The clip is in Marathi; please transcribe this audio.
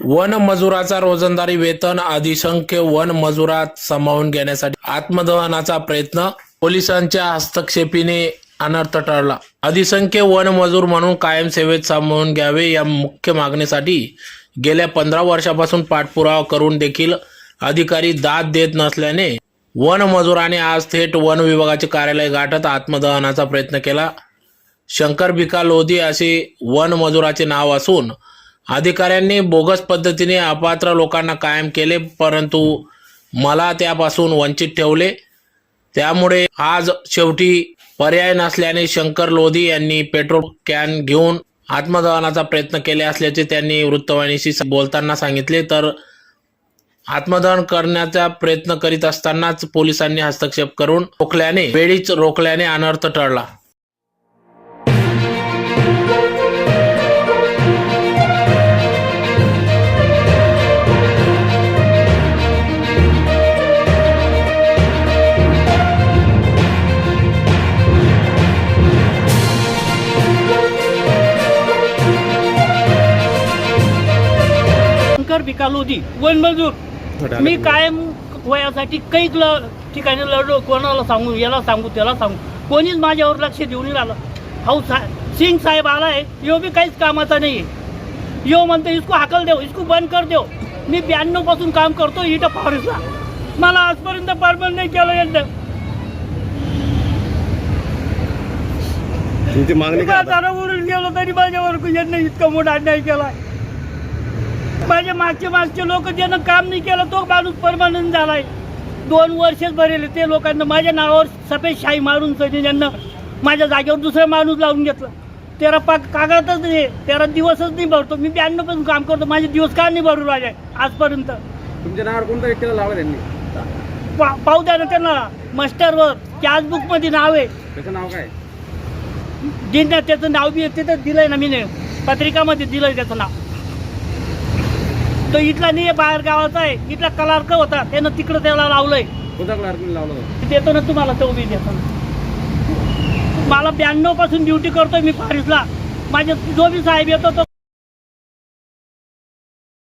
वन मजुराचा रोजंदारी वेतन अधिसंख्य वन मजुरात सामावून घेण्यासाठी आत्मदहनाचा प्रयत्न पोलिसांच्या हस्तक्षेपीने अनर्थ ठरला अधिसंख्य वन मजूर म्हणून कायम सेवेत सामावून घ्यावे या मुख्य मागणीसाठी गेल्या पंधरा वर्षापासून पाठपुरावा करून देखील अधिकारी दाद देत नसल्याने वन मजुराने आज थेट वन विभागाचे कार्यालय गाठत आत्मदहनाचा प्रयत्न केला. शंकर भिका लोधी असे वन मजुराचे नाव असून अधिकाऱ्यांनी बोगस पद्धतीने अपात्र लोकांना कायम केले परंतु मला त्यापासून वंचित ठेवले. त्यामुळे आज शेवटी पर्याय नसल्याने शंकर लोधी यांनी पेट्रोल कॅन घेऊन आत्मदहनाचा प्रयत्न केले असल्याचे त्यांनी वृत्तवाहिनीशी बोलताना सांगितले. तर आत्मदहन करण्याचा प्रयत्न करीत असतानाच पोलिसांनी हस्तक्षेप करून रोखल्याने वेळीच रोखल्याने अनर्थ टळला. शंकर पिकालोदी वनमजूर मी कायम वयासाठी काहीच ल ठिकाणी लढलो. कोणाला सांगू याला सांगू त्याला सांगू. कोणीच माझ्यावर लक्ष देऊन राहिलं. हाऊ सा सिंग साहेब आलाय यो बी काहीच कामाचा नाही आहे यो म्हणतो इसको हाकल देव इसको बंद कर देव. मी ब्याण्णवपासून काम करतो इथं फॉरेस्टला मला आजपर्यंत परमन नाही केलं यांचं. तुमची मागणी गेलो तरी माझ्यावर यांनी इतका मोठा अन्याय केलाय माझ्या मागचे मागचे लोक ज्यानं काम नाही केलं तो माणूस परमानंट झालाय. दोन वर्षच भरेले ते लोकांना. माझ्या नावावर सफेद शाही मारून ज्यांना माझ्या जागेवर दुसरा माणूस लावून घेतलं. तेरा पाक कागदच नाही तेरा दिवसच नाही भरतो. मी ब्याण्णवपासून काम करतो. माझे दिवस का नाही भरू राहिले आजपर्यंत? तुमच्या नावावर कोणता व्यक्तीला लावला त्यांनी? पा- पाहू द्या ना त्यांना. मास्टरवर बुकमध्ये नाव आहे. त्याचं नाव काय? जिनं त्याचं नाव बी तिथं दिलंय ना मी पत्रिकामध्ये दिलंय त्याचं नाव. तो इथला नाही बाहेर गावाचा आहे. इथला कलार्क होता त्यानं तिकडं त्याला लावलंय. कोणता क्लार्कने लावला होता? देतो ना तुम्हाला तो बी देतो. मला ब्याण्णवपासून ड्युटी करतोय मी पॅरिसला माझे जो बी साहेब येतो तो